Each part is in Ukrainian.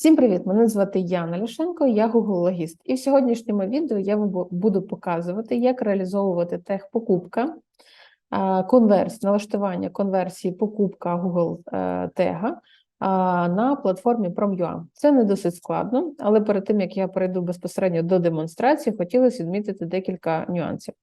Всім привіт! Мене звати Яна Ляшенко, я гуглологіст. І в сьогоднішньому відео я вам буду показувати, як реалізовувати техпокупка, а, конверсія, налаштування конверсії покупка Google е, тега на платформі Prom.ua. Це не досить складно, але перед тим як я перейду безпосередньо до демонстрації, хотілося відмітити декілька нюансів.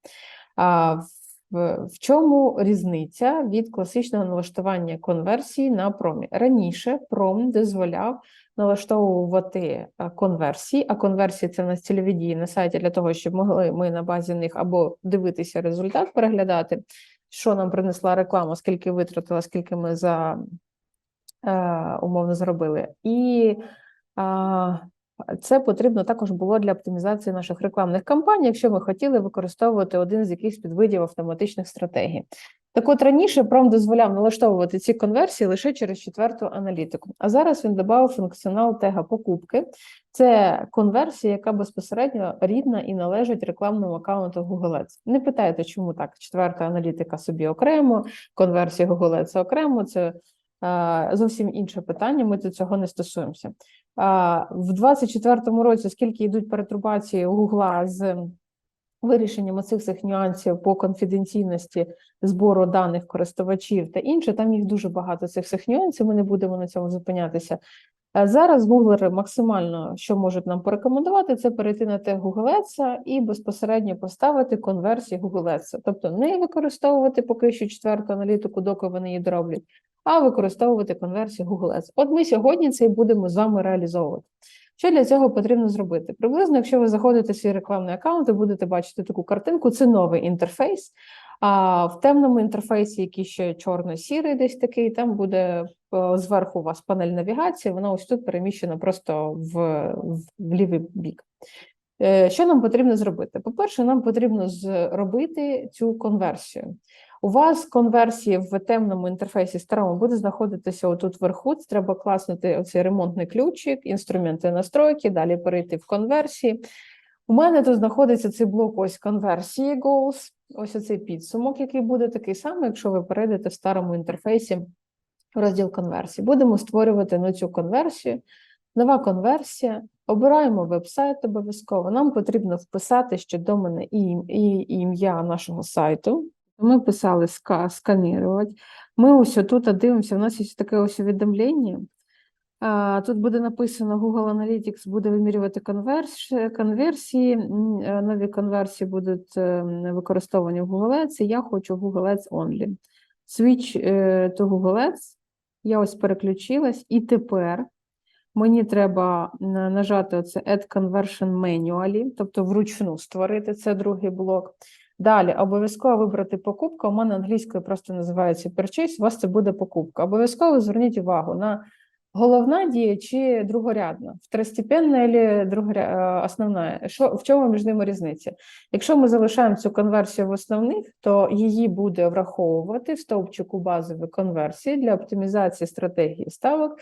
В, чому різниця від класичного налаштування конверсії на промі? Раніше пром дозволяв налаштовувати е, конверсії, а конверсії це в нас цільові дії на сайті для того, щоб могли ми на базі них або дивитися результат, переглядати, що нам принесла реклама, скільки витратила, скільки ми за е, умовно зробили. І це потрібно також було для оптимізації наших рекламних кампаній, якщо ми хотіли використовувати один з якихось підвидів автоматичних стратегій. Так от раніше Пром дозволяв налаштовувати ці конверсії лише через четверту аналітику. А зараз він додав функціонал тега покупки. Це конверсія, яка безпосередньо рідна і належить рекламному аккаунту Google Ads. Не питайте, чому так? Четверта аналітика собі окремо, конверсія Google Ads окремо. Це зовсім інше питання. Ми до цього не стосуємося. В 24-му році, скільки йдуть перетрубації Гугла з вирішенням цих всіх нюансів по конфіденційності збору даних користувачів та інше, там їх дуже багато цих всіх нюансів. Ми не будемо на цьому зупинятися. Зараз гуглери максимально, що можуть нам порекомендувати, це перейти на те Ads і безпосередньо поставити конверсії Ads. Тобто не використовувати поки що четверту аналітику, доки вони її дроблять, а використовувати конверсію Google Ads. От ми сьогодні це і будемо з вами реалізовувати. Що для цього потрібно зробити? Приблизно, якщо ви заходите в свій рекламний аккаунт, ви будете бачити таку картинку, це новий інтерфейс. А в темному інтерфейсі, який ще чорно-сірий, десь такий, там буде е, зверху у вас панель навігації, вона ось тут переміщена просто в, в, в лівий бік. Е, Що нам потрібно зробити? По-перше, нам потрібно зробити цю конверсію. У вас конверсії в темному інтерфейсі старому буде знаходитися отут вверху. Треба класнути оцей ремонтний ключик, інструменти настройки, далі перейти в конверсії. У мене тут знаходиться цей блок ось конверсії goals, ось оцей підсумок, який буде такий самий, якщо ви перейдете в старому інтерфейсі в розділ конверсії. Будемо створювати на цю конверсію. Нова конверсія. Обираємо веб-сайт обов'язково. Нам потрібно вписати ще до мене і ім'я нашого сайту. Ми писали ска, сканірувати. Ми ось тут дивимося, у нас є таке ось увідомлення. Тут буде написано Google Analytics буде вимірювати конверсії. е, Нові конверсії будуть е, використовані в Google Ads. і Я хочу Google Ads Only. Switch е, to Google Ads. Я ось переключилась, і тепер мені треба нажати оце Add Conversion Manually, тобто вручну створити це другий блок. Далі обов'язково вибрати покупку. У мене англійською просто називається Purchase, у вас це буде покупка. Обов'язково зверніть увагу на головна дія чи другорядна, второстепенна або другоря... е, основна. Що, в чому між ними різниця? Якщо ми залишаємо цю конверсію в основних, то її буде враховувати в стовпчику базової конверсії для оптимізації стратегії ставок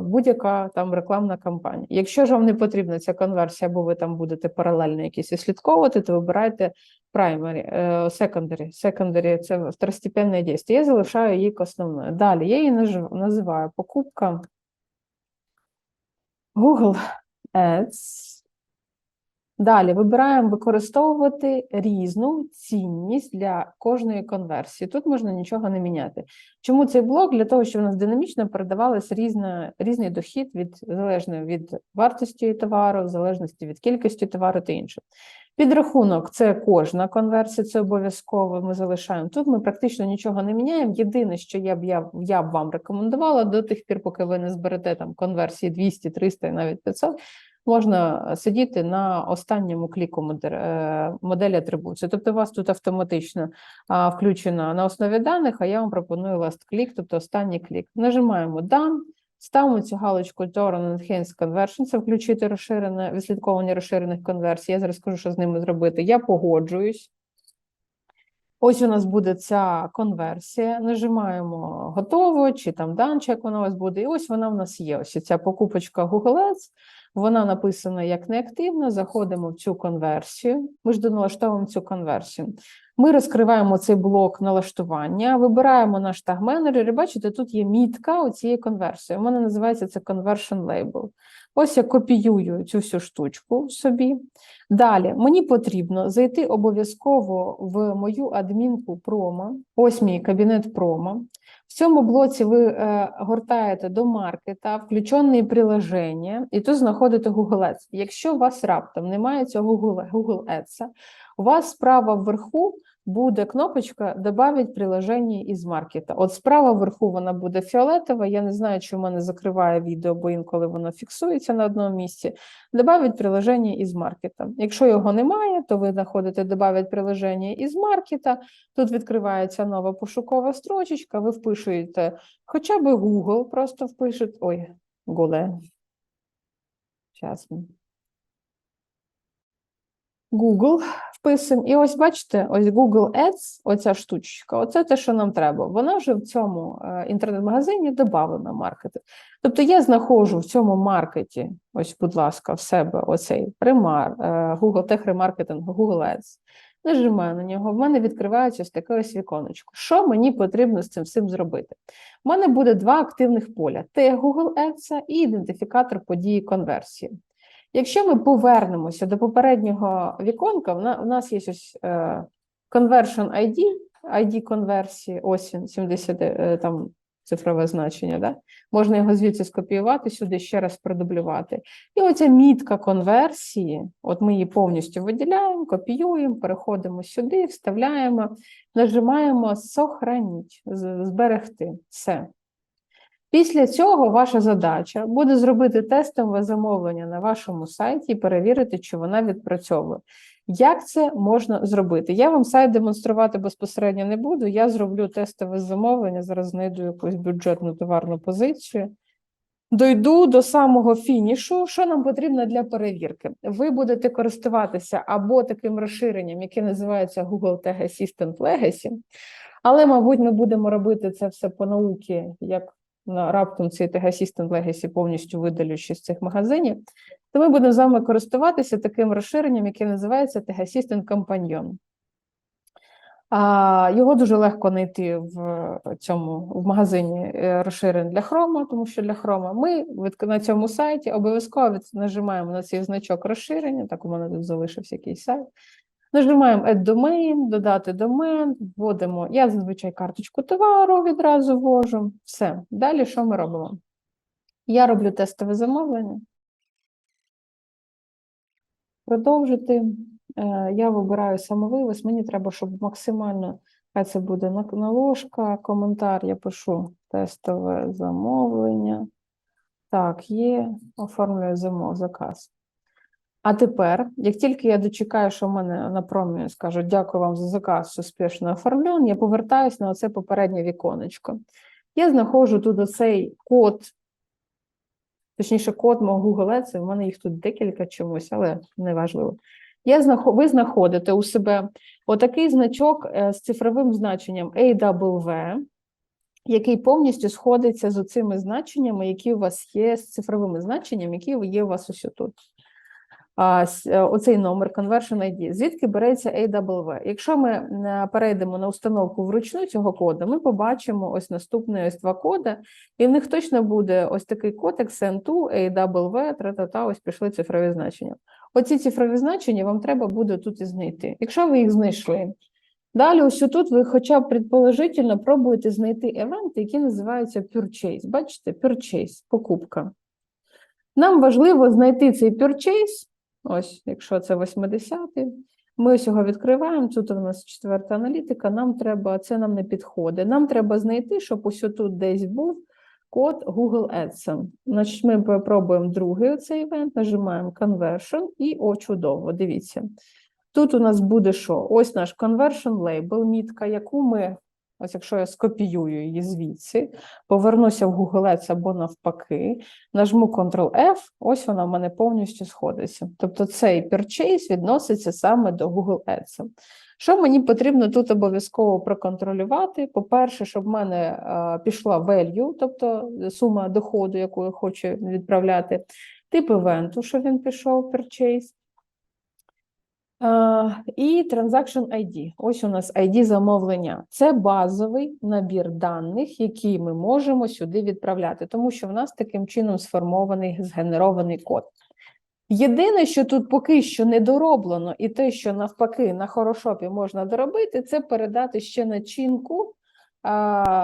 будь-яка там рекламна кампанія. Якщо ж вам не потрібна ця конверсія, або ви там будете паралельно якісь відслідковувати, то вибирайте primary, е, secondary. Secondary – це второстепенне дія. Я залишаю її основною. Далі я її називаю покупка Google Ads. Далі вибираємо використовувати різну цінність для кожної конверсії. Тут можна нічого не міняти. Чому цей блок? Для того, щоб у нас динамічно передавалась різна, різний дохід від залежно від вартості товару, в залежності від кількості товару та інше. Підрахунок це кожна конверсія, це обов'язково ми залишаємо. Тут ми практично нічого не міняємо. Єдине, що я б я, я б вам рекомендувала до тих пір, поки ви не зберете там конверсії 200, 300 і навіть 500, можна сидіти на останньому кліку е, моделі атрибуції. Тобто, у вас тут автоматично включено на основі даних, а я вам пропоную last click, тобто останній клік. Нажимаємо Done, ставимо цю галочку Turn Enhanced Conversion, це включити розширене відслідковування розширених конверсій. Я зараз скажу, що з ними зробити. Я погоджуюсь. Ось у нас буде ця конверсія. Нажимаємо готово чи там як вона у вас буде. І ось вона в нас є. Ось ця покупочка Google Ads. Вона написана як неактивна. Заходимо в цю конверсію. Ми ж доналаштовуємо цю конверсію. Ми розкриваємо цей блок налаштування, вибираємо наш таг менеджер. І бачите, тут є мітка у цієї конверсії. У мене називається це conversion label. Ось я копіюю цю всю штучку собі. Далі мені потрібно зайти обов'язково в мою адмінку промо. Ось мій кабінет промо. В цьому блоці ви е, гортаєте до маркета, включені приложення, і тут знаходите Google Ads. Якщо у вас раптом немає цього Google, Ads, у вас справа вверху буде кнопочка «Добавить приложення із маркета». От справа вверху вона буде фіолетова. Я не знаю, чи в мене закриває відео, бо інколи воно фіксується на одному місці. «Добавить приложення із маркета». Якщо його немає, то ви знаходите «Добавить приложення із маркета». Тут відкривається нова пошукова строчечка, ви впишуєте хоча б Google, просто впишете. Ой, Google. Зараз. Google вписуємо. І ось бачите, ось Google Ads, оця штучка, оце те, що нам треба. Вона вже в цьому е, інтернет-магазині додавлена маркетинг. Тобто я знаходжу в цьому маркеті, ось, будь ласка, в себе оцей ремар, е, Google Tech Remarketing, Google Ads. Нажимаю на нього, в мене відкривається ось таке ось віконечко. Що мені потрібно з цим всім зробити? У мене буде два активних поля: тег Google Ads і ідентифікатор події конверсії. Якщо ми повернемося до попереднього віконка, у нас є ось е, conversion ID, ID конверсії, ось він, 70, е, там цифрове значення, да? можна його звідси скопіювати, сюди ще раз продублювати. І оця мітка конверсії, от ми її повністю виділяємо, копіюємо, переходимо сюди, вставляємо, нажимаємо «Сохраніть», зберегти. Все. Після цього ваша задача буде зробити тестове замовлення на вашому сайті і перевірити, чи вона відпрацьовує. Як це можна зробити? Я вам сайт демонструвати безпосередньо не буду. Я зроблю тестове замовлення, зараз знайду якусь бюджетну товарну позицію. Дойду до самого фінішу. Що нам потрібно для перевірки? Ви будете користуватися або таким розширенням, яке називається Google Tag Assistant Legacy, але, мабуть, ми будемо робити це все по науці, як раптом цей Tag Assistant Legacy повністю видалюючи з цих магазинів, то ми будемо з вами користуватися таким розширенням, яке називається Tag Assistant Companion. А, його дуже легко знайти в цьому в магазині е, розширень для Chrome, тому що для Chrome ми на цьому сайті обов'язково нажимаємо на цей значок розширення. Так, у мене тут залишився якийсь сайт. Нажимаємо Add Domain, додати домен, вводимо. Я зазвичай карточку товару відразу ввожу. Все. Далі що ми робимо? Я роблю тестове замовлення. Продовжити. Е, Я вибираю самовивіз. Мені треба, щоб максимально, хай це буде наложка, коментар. Я пишу тестове замовлення. Так, є, оформлюю замов, заказ. А тепер, як тільки я дочекаю, що в мене на промі скажуть дякую вам за заказ, успішно оформлен, я повертаюсь на оце попереднє віконечко. Я знаходжу тут оцей код, точніше, код мого Google Ads, в мене їх тут декілька чомусь, але неважливо. Я знахо... Ви знаходите у себе отакий значок е, з цифровим значенням AW, який повністю сходиться з оцими значеннями, які у вас є, з цифровими значеннями, які є у вас ось тут. Е, Оцей номер Conversion ID. Звідки береться AWV? Якщо ми е, перейдемо на установку вручну цього коду, ми побачимо ось наступні ось два коди, і в них точно буде ось такий код XN2, AWV, тра-та-та, ось пішли цифрові значення. Оці цифрові значення вам треба буде тут і знайти. Якщо ви їх знайшли, далі ось тут ви хоча б предположительно пробуєте знайти евенти, які називаються purchase. Бачите, purchase, покупка. Нам важливо знайти цей purchase, ось, якщо це 80-й, ми ось його відкриваємо, тут у нас четверта аналітика, нам треба, це нам не підходить. Нам треба знайти, щоб ось тут десь був код Google Ads. Значить, ми попробуємо другий оцей івент, нажимаємо Conversion і, о, чудово, дивіться. Тут у нас буде що? Ось наш conversion label, мітка, яку ми, ось якщо я скопіюю її звідси, повернуся в Google або навпаки, нажму Ctrl-F, ось вона в мене повністю сходиться. Тобто цей purchase відноситься саме до Google Ads. Що мені потрібно тут обов'язково проконтролювати? По-перше, щоб в мене пішла value, тобто сума доходу, яку я хочу відправляти. тип івенту, що він пішов, purchase. І Transaction ID. Ось у нас ID замовлення. Це базовий набір даних, які ми можемо сюди відправляти, тому що в нас таким чином сформований згенерований код. Єдине, що тут поки що не дороблено, і те, що навпаки на хорошопі можна доробити, це передати ще начинку.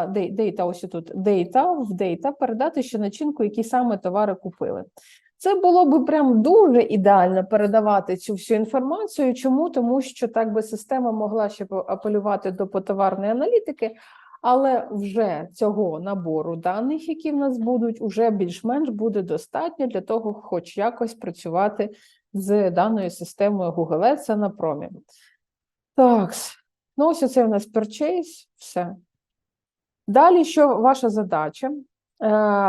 Дейта, ось тут дейта в дейта, передати ще начинку, які саме товари купили. Це було би прям дуже ідеально передавати цю всю інформацію. Чому? Тому що так би система могла ще апелювати до потоварної аналітики, але вже цього набору даних, які в нас будуть, уже більш-менш буде достатньо для того, хоч якось працювати з даною системою Google Ads на промі. Так, ну ось оце у нас purchase, все. Далі, що ваша задача? Е,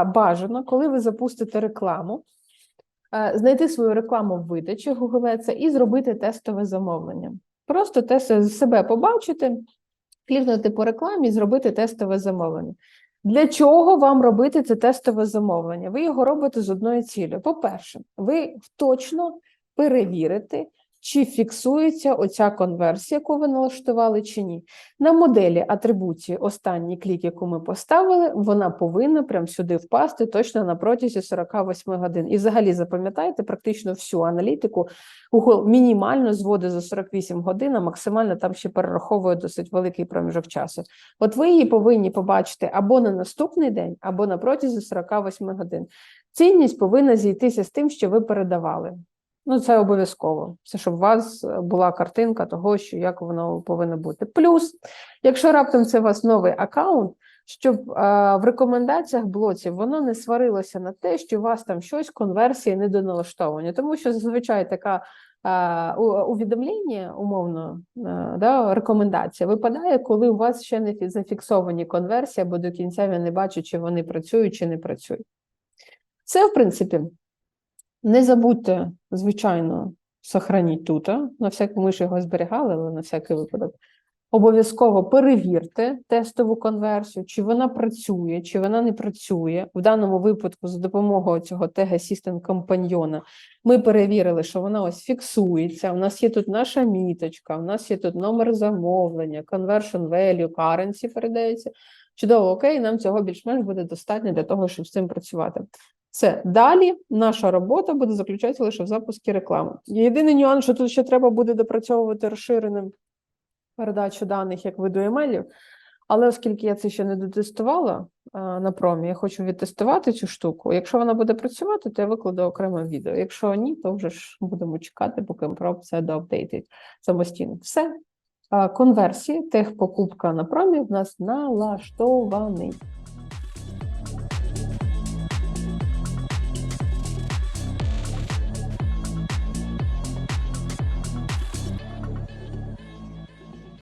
Бажано, коли ви запустите рекламу, знайти свою рекламу в видачі Google Ads і зробити тестове замовлення. Просто тест себе побачити, клікнути по рекламі зробити тестове замовлення. Для чого вам робити це тестове замовлення? Ви його робите з одною цілею. По-перше, ви точно перевірите, чи фіксується оця конверсія, яку ви налаштували, чи ні. На моделі атрибуції останній клік, яку ми поставили, вона повинна прямо сюди впасти точно на протязі 48 годин. І взагалі запам'ятайте практично всю аналітику. Мінімально зводить за 48 годин, а максимально там ще перераховує досить великий проміжок часу. От ви її повинні побачити або на наступний день, або на протязі 48 годин. Цінність повинна зійтися з тим, що ви передавали. Ну, це обов'язково. Це щоб у вас е, була картинка того, що як воно повинно бути. Плюс, якщо раптом це у вас новий аккаунт, щоб а, в рекомендаціях блоців воно не сварилося на те, що у вас там щось конверсії недоналаштовані, тому що зазвичай така а, увідомлення, умовно, а, да, рекомендація випадає, коли у вас ще не зафіксовані конверсії, або до кінця ви не бачите, чи вони працюють, чи не працюють. Це, в принципі, не забудьте, звичайно, сохраніть тут. На всяк, ми ж його зберігали, але на всякий випадок. Обов'язково перевірте тестову конверсію, чи вона працює, чи вона не працює. В даному випадку, за допомогою цього Tag Assistant компаньйона, ми перевірили, що вона ось фіксується. У нас є тут наша міточка, у нас є тут номер замовлення, conversion value, currency передається. Чудово, окей, нам цього більш-менш буде достатньо для того, щоб з цим працювати. Все, далі наша робота буде заключатися лише в запуску реклами. Єдиний нюанс, що тут ще треба буде допрацьовувати розширеним передачу даних як виду емейлів. Але оскільки я це ще не дотестувала а, на промі, я хочу відтестувати цю штуку. Якщо вона буде працювати, то я викладу окреме відео. Якщо ні, то вже ж будемо чекати, поки пром все доапдейтить самостійно. Все. А, Конверсії, техпокупка на промі в нас налаштований.